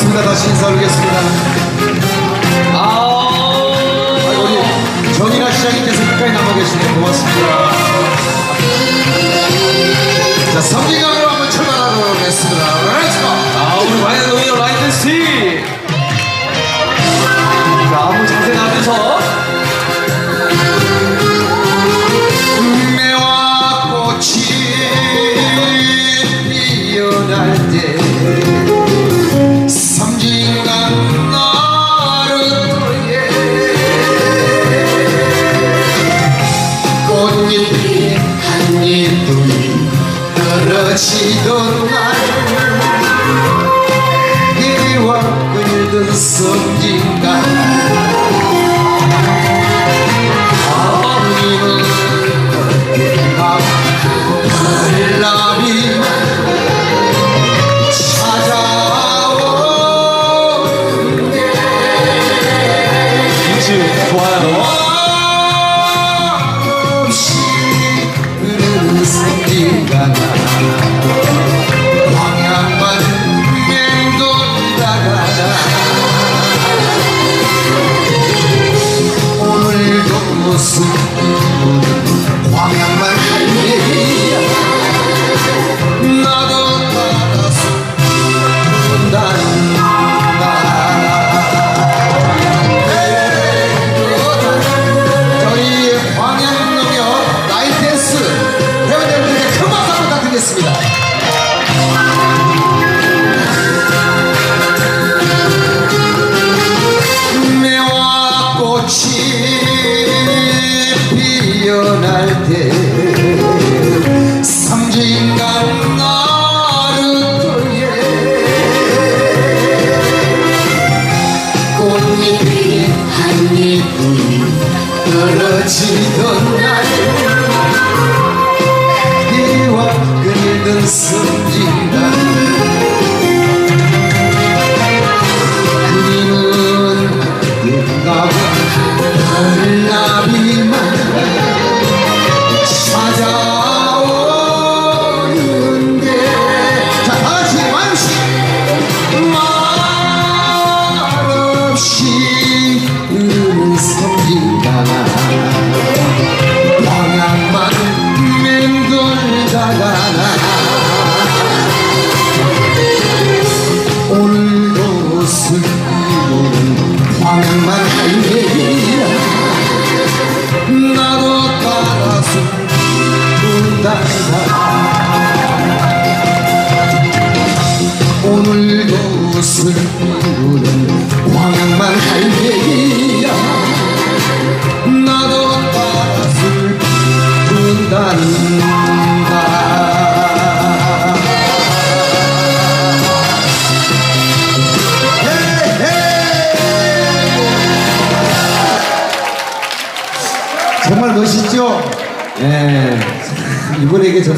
고맙습니다. 다시 인사 올리겠습니다. 아, 우리 정인아 시장님께서 끝까지 남아 계시네요. 고맙습니다. 자, 성기강으로 한번 출발하겠습니다. 렛츠고! 아, 우리 와이드 라이트 씨. 오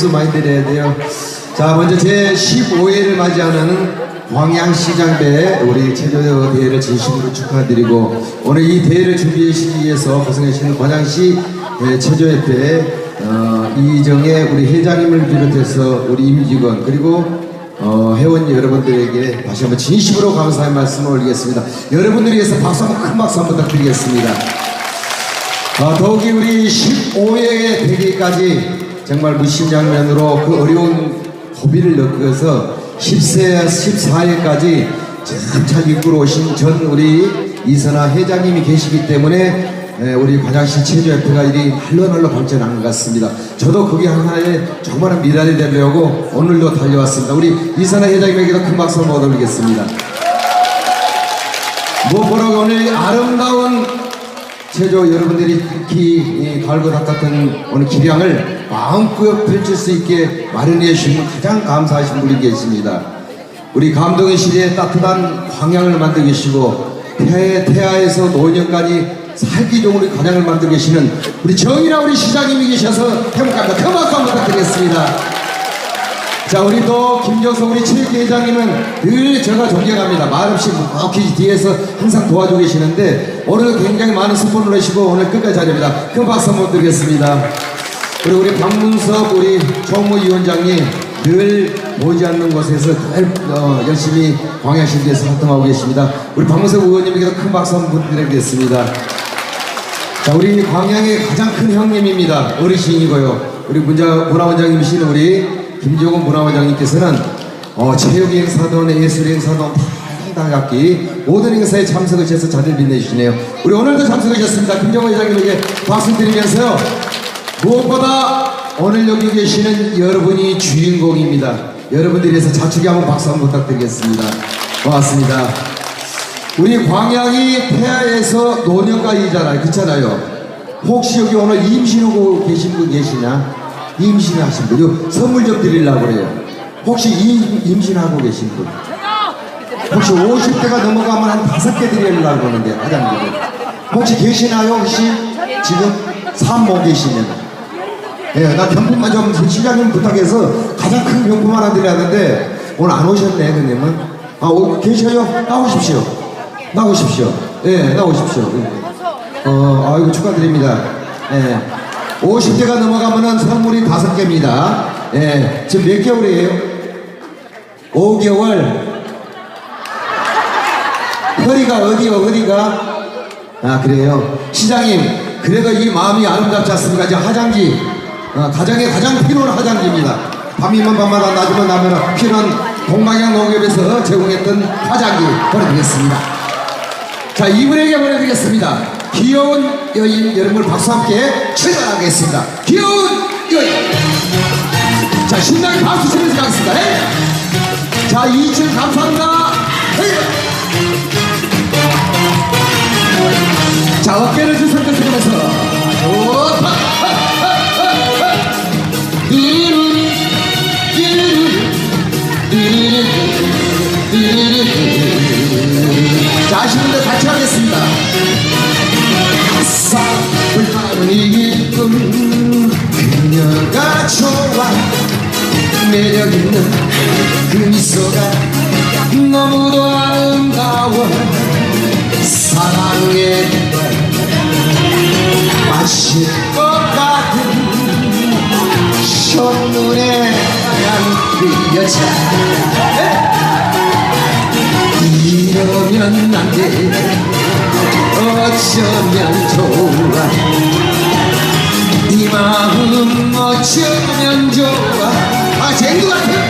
점수 많이 드려야 돼요. 자, 먼저 제 15회를 맞이하는 광양시장대 우리 체조 대회를 진심으로 축하드리고 오늘 이 대회를 준비하시기 위해서 고생하시는 광양시 예, 체조협회 어, 이정혜 우리 회장님을 비롯해서 우리 임직원 그리고 어, 회원 여러분들에게 다시 한번 진심으로 감사의 말씀을 올리겠습니다. 여러분들 위해서 박수 한번 큰 박수 한번 부탁드리겠습니다. 아, 더욱이 우리 15회에 되기까지 정말 무심양면으로 그 어려운 고비를 느껴서 10세, 14회까지 잘 이끌어 오신 전 우리 이선아 회장님이 계시기 때문에 에, 우리 관양시 체조협회가 이리 할로날로 발전한 것 같습니다. 저도 그게 하나의 조그마한 미랄이 되려고 오늘도 달려왔습니다. 우리 이선아 회장님에게도 큰 박수 한번 올리겠습니다. 무엇보다 오늘 아름다운 제조 여러분들이 특히 갈고 닦았던 오늘 기량을 마음껏 펼칠 수 있게 마련해 주신 분 가장 감사하신 분이 계십니다. 우리 감동의 시대에 따뜻한 광양을 만들고 계시고 태, 태아에서 노년까지 살기 좋은 우리 광양을 만들고 계시는 우리 정이라 우리 시장님이 계셔서 행복합니다. 큰 박수 한번 부탁드리겠습니다. 자, 우리 또 김정석 우리 체육회장님은 늘 제가 존경합니다. 말없이 묵묵히 뒤에서 항상 도와주고 계시는데 오늘 굉장히 많은 스폰을 내시고 오늘 끝까지 자리입니다. 큰 박수 한번 드리겠습니다. 그리고 우리 박문섭 우리 총무위원장님 늘 보이지 않는 곳에서 늘 어, 열심히 광야신기에서 활동하고 계십니다. 우리 박문석 의원님에게도 큰 박수 한번 드리겠습니다. 자, 우리 광양의 가장 큰 형님입니다. 어르신이고요. 우리 문화원장님이신 우리 김종훈 문화원장님께서는 어, 체육 행사든 예술 행사든 다각기 모든 행사에 참석하셔서 자리를 빛내주시네요. 우리 오늘도 참석하셨습니다. 김종훈 회장님에게 박수 드리면서요. 무엇보다 오늘 여기 계시는 여러분이 주인공입니다. 여러분들이 위해서 자축이 한번 박수 한번 부탁드리겠습니다. 고맙습니다. 우리 광양이 폐하에서 노년가이잖아요. 그렇잖아요. 혹시 여기 오늘 임신하고 계신 분 계시냐? 임신하신 분. 요 선물 좀 드리려고 그래요. 혹시 임, 임신하고 계신 분? 혹시 50대가 넘어가면 한 다섯 개 드리려고 그러는데, 화장님들. 혹시 계시나요? 혹시 지금 산모 계시면? 예, 나 경품만 좀 시장님 부탁해서 가장 큰 경품 하나 드렸는데 오늘 안 오셨네, 그님은. 아, 오, 계셔요? 나오십시오. 나오십시오. 예, 나오십시오. 예. 어, 아이고 축하드립니다. 예. 50대가 넘어가면은 선물이 다섯 개입니다. 예, 지금 몇 개월이에요? 5개월. 허리가 어디요, 어디가? 아, 그래요? 시장님, 그래도 이 마음이 아름답지 않습니까? 이제 화장지, 어, 가정의 가장 필요한 화장지입니다. 밤이면 밤마다 낮이면 나면 필요한 동방향 농협에서 제공했던 화장지 보내드리겠습니다. 자, 이분에게 보내드리겠습니다. 귀여운 여인, 여러분 박수 함께 출발하겠습니다. 귀여운 여인! 자, 신나게 박수 치면서 가겠습니다. 예? 자, 2층 감사합니다. 예! 자, 어깨를 주ሰር껏 있는 그 미소가 너무도 아름다워. 사랑에 마실 것 같은 첫눈에 반한 그 여자. 이러면 안돼. 어쩌면 좋아. 이 마음 어쩌면 좋아 아 쟁두 같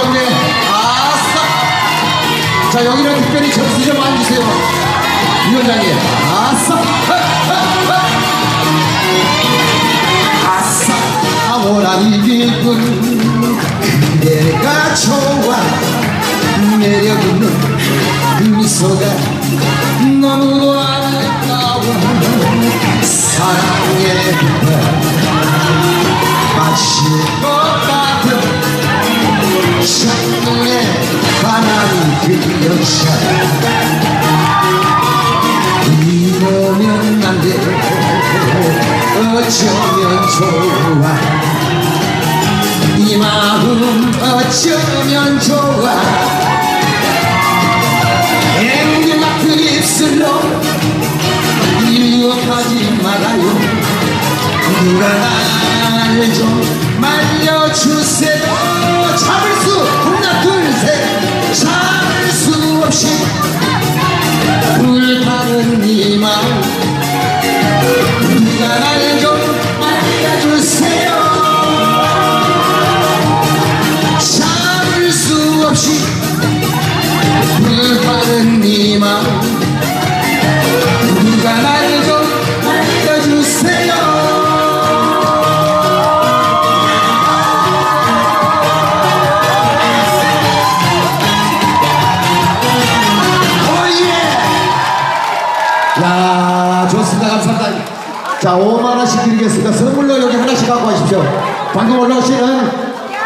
좋네 아싸. 자 여기는 특별히 점수 좀 앉으세요. 위원장님. 아싸. 아싸. 아모란 기분 그대가 좋아 매력 있는 그 미소가 너무도 아름다워. 사랑에 마실 이러면 안돼 어쩌면 좋아? 이 마음 어쩌면 좋아? 앵두 같은 입술로 유혹하지 말아요 누가 날 좀 말려주세요 누가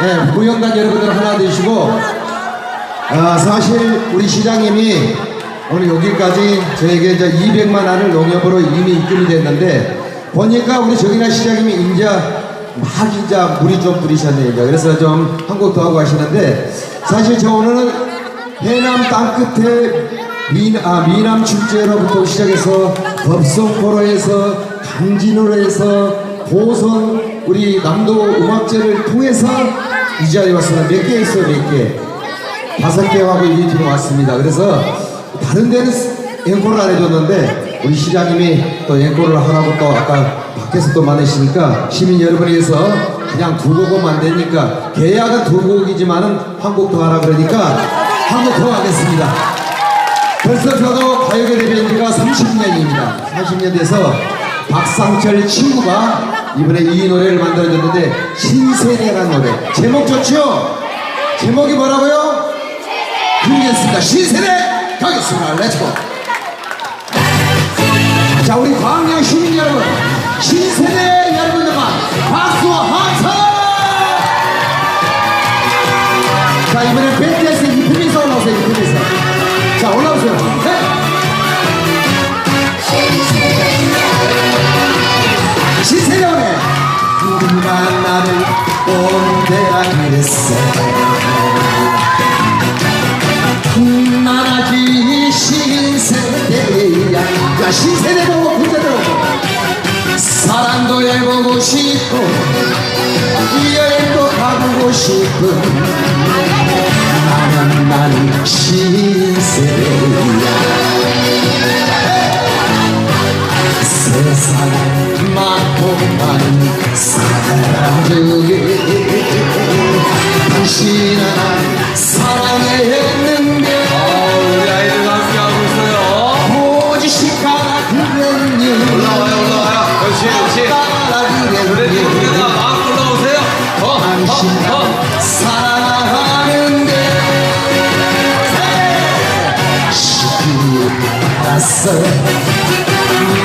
예, 무용단 여러분들 하나 되시고 아, 사실 우리 시장님이 오늘 여기까지 저에게 이제 200만 원을 농협으로 이미 입금이 됐는데 보니까 우리 정인아 시장님이 인자 막 인자 물이 좀 부리셨네요. 이제. 그래서 좀 한국도 하고 하시는데 사실 저 오늘은 해남 땅끝에 미, 아, 미남 축제로부터 시작해서 법성포로에서 강진으로 해서 고성 우리 남도 음악제를 통해서 이 자리에 왔습니다. 몇 개 있어요, 몇 개. 다섯 개 하고 유니티로 왔습니다. 그래서 다른 데는 앵콜을 안 해줬는데 우리 시장님이 또 앵콜을 하라고 또 아까 밖에서 또 많으시니까 시민 여러분에 의해서 그냥 두 곡은 안 되니까 계약은 두 곡이지만은 한 곡 더 하라 그러니까 한 곡 더 하겠습니다. 벌써 저도 가요계 데뷔한 지가 30년입니다. 30년 돼서 박상철 친구가 이번에 이 노래를 만들어줬는데 신세대라는 노래 제목 좋죠? 제목이 뭐라고요? 드리겠습니다. 신세대 가겠습니다. 렛츠고. 자, 우리 광양 시민 여러분, 신세대 여러분들만 박수와 함성! 자, 이번엔 밴드에 나를 온대라 그랬어. 난 아직 신세대야. 야 신세대 보고 군대대로 사랑도 해보고 싶고 여행도 가보고 싶은 나는 나는 신세대야. 세상에 많은 당신은 날 사랑했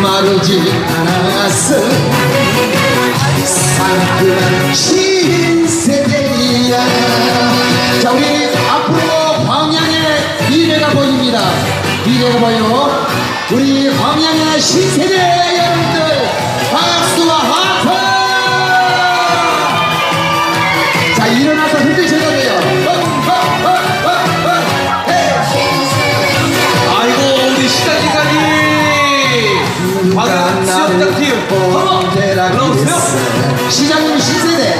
마르지 않았어. 상큼한 신세대야. 자 우리 앞으로 광양의 미래가 보입니다. 미래가 보여. 우리 광양의 신세대 여러분들 그랬어. 시장님 신세대.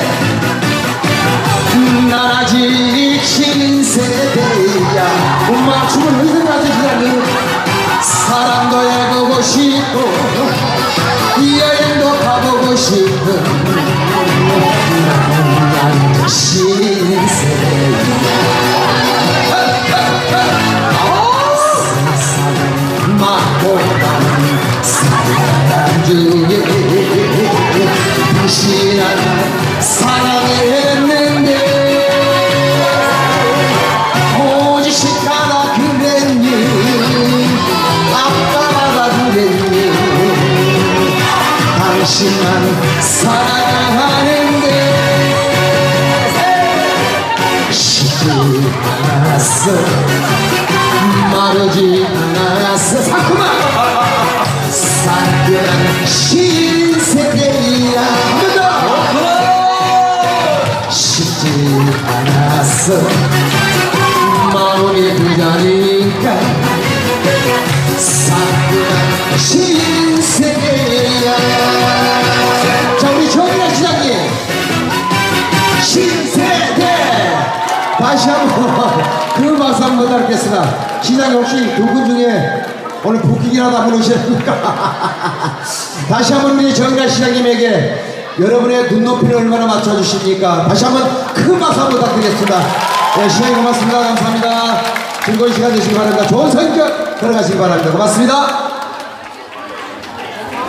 난 아직 신세대야. 엄마 춤을 흔들 것 같아 시장님 사랑도 해보고 싶고 여행도 가보고 싶은 난 신세대야 않았어 마르지 않았어 상큼한 상큼한 신세계야 한번더 쉽지 않았어 다시 한번 그 박수 한번 부탁드리겠습니다. 시장님 혹시 두 분 중에 오늘 부킹이라도 한번 오셨습니까? 다시 한번 우리 정인아 시장님에게 여러분의 눈높이를 얼마나 맞춰주십니까? 다시 한번 큰 박수 한번 부탁드리겠습니다. 네, 시장님 고맙습니다. 감사합니다. 즐거운 시간 되시기 바랍니다. 좋은 성격 걸어가시기 바랍니다. 고맙습니다